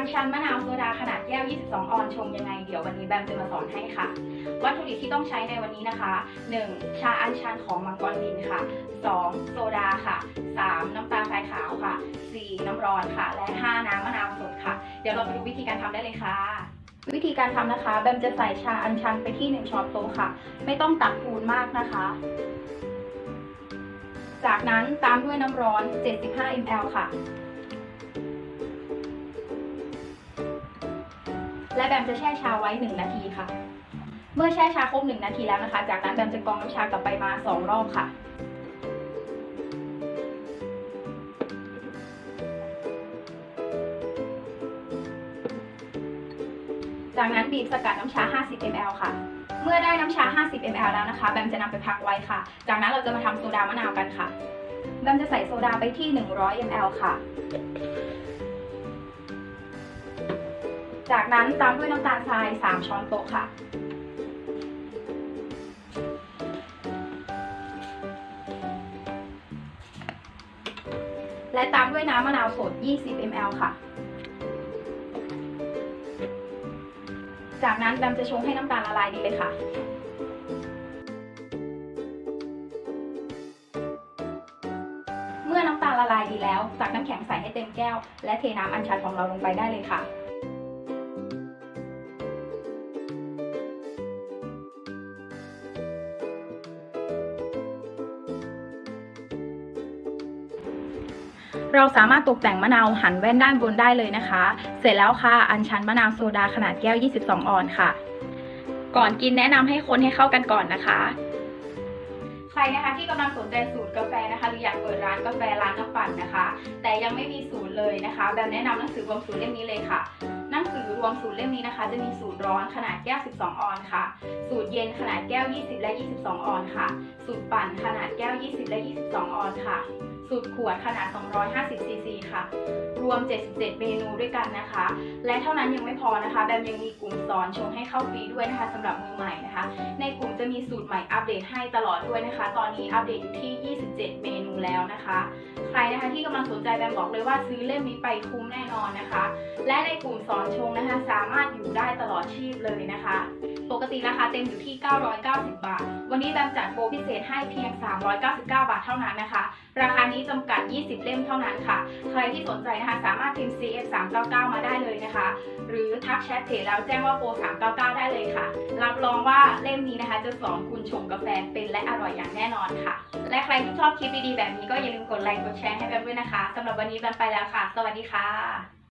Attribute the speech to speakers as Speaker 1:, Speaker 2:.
Speaker 1: านชันมะนาวโซดาขนาดแก้ว 22 ออนชงยังไง เดี๋ยววันนี้แบมจะมาสอนให้ค่ะ วัตถุดิบที่ต้องใช้ในวันนี้นะคะ 1. ชาอัญชันของมังกรบินค่ะ 2. โซดาค่ะ 3. น้ำตาลทรายขาวค่ะ 4. น้ำร้อนค่ะ และ 5. น้ำมะนาวสดค่ะ เดี๋ยวเราไปดูวิธีการทำได้เลยค่ะวิธีการทำนะคะ แบมจะใส่ชาอัญชันไปที่1ช้อนโต๊ะค่ะ ไม่ต้องตักปูนมากนะคะ จากนั้นตามด้วยน้ำร้อน 75 ml ค่ะ และแบมจะแช่ชาไว้ 1 นาทีค่ะ เมื่อแช่ชาครบ 1 นาทีแล้วนะคะ จากนั้นแบมจะกรองน้ำชากลับไปมา 2 รอบค่ะ จากนั้นบีบสกัดน้ำชา 50 ml ค่ะ เมื่อได้น้ำชา 50 ml แล้วนะคะ แบมจะนำไปพักไว้ค่ะ จากนั้นเราจะมาทำโซดามะนาวกันค่ะ แบมจะใส่โซดาไปที่ 100 ml ค่ะ จากนั้นตามด้วยน้ำตาลทราย 3 ช้อนโต๊ะค่ะ และตามด้วยน้ำมะนาวสด 20 ml ค่ะ จากนั้นแบมจะชงให้น้ำตาลละลายดีเลยค่ะเมื่อน้ำตาลละลายดีแล้ว ตักน้ำแข็งใส่ให้เต็มแก้ว และเทน้ำอัญชันของเราลงไปได้เลยค่ะ เราสามารถตกแต่งมะนาวหันแว่นด้านบนได้เลยนะคะ เสร็จแล้วค่ะ อัญชันมะนาวโซดาขนาดแก้ว 22 ออนค่ะ ก่อนกินแนะนำให้คนให้เข้ากันก่อนนะคะใครนะคะที่กำลังสนใจสูตรกาแฟนะคะหรืออยากเปิดร้านกาแฟร้านน้ำปั่นนะคะ แต่ยังไม่มีสูตรเลยนะคะ แบบแนะนำหนังสือรวมสูตรเล่มนี้เลยค่ะ หนังสือรวมสูตรเล่มนี้นะคะ จะมีสูตรร้อนขนาดแก้ว 12 ออนค่ะ สูตรเย็นขนาดแก้ว 20 และ 22 ออนค่ะ สูตรปั่นขนาดแก้ว 20 และ 22 ออนค่ะ สูตรขวดขนาด 250 ซีซีค่ะ รวม 77 เมนูด้วยกันนะคะ และเท่านั้นยังไม่พอนะคะแบมยังมีกลุ่มสอนชงให้เข้าฟรีด้วยนะคะสำหรับมือใหม่นะคะ ในกลุ่มจะมีสูตรใหม่อัปเดตให้ตลอดด้วยนะคะ ตอนนี้อัปเดตที่ 27 เมนูแล้วนะคะ ใครนะคะที่กำลังสนใจแบมบอกเลยว่าซื้อเล่มนี้ไปคุ้มแน่นอนนะคะ และในกลุ่มสอนอนชงนะคะ สามารถอยู่ได้ตลอดชีพเลยนะคะ ปกติราคาเต็มอยู่ที่ 990 บาท วันนี้แบมจัดโปรพิเศษให้เพียง 399 บาทเท่านั้นนะคะ ราคานี้จำกัด 20 เล่มเท่านั้นค่ะ ใครที่สนใจนะคะ สามารถพิมพ์ CF 399มาได้เลยนะคะ หรือทักแชทเพจแล้วแจ้งว่าโปร 399 ได้เลยค่ะ รับรองว่าเล่มนี้นะคะ จะสอนคุณชงกาแฟเป็นและอร่อยอย่างแน่นอนค่ะ และใครที่ชอบคลิปดีๆแบบนี้ก็อย่าลืมกดไลค์กดแชร์ให้แบมด้วยนะคะสำหรับวันนี้แบมไปแล้วค่ะ สวัสดีค่ะ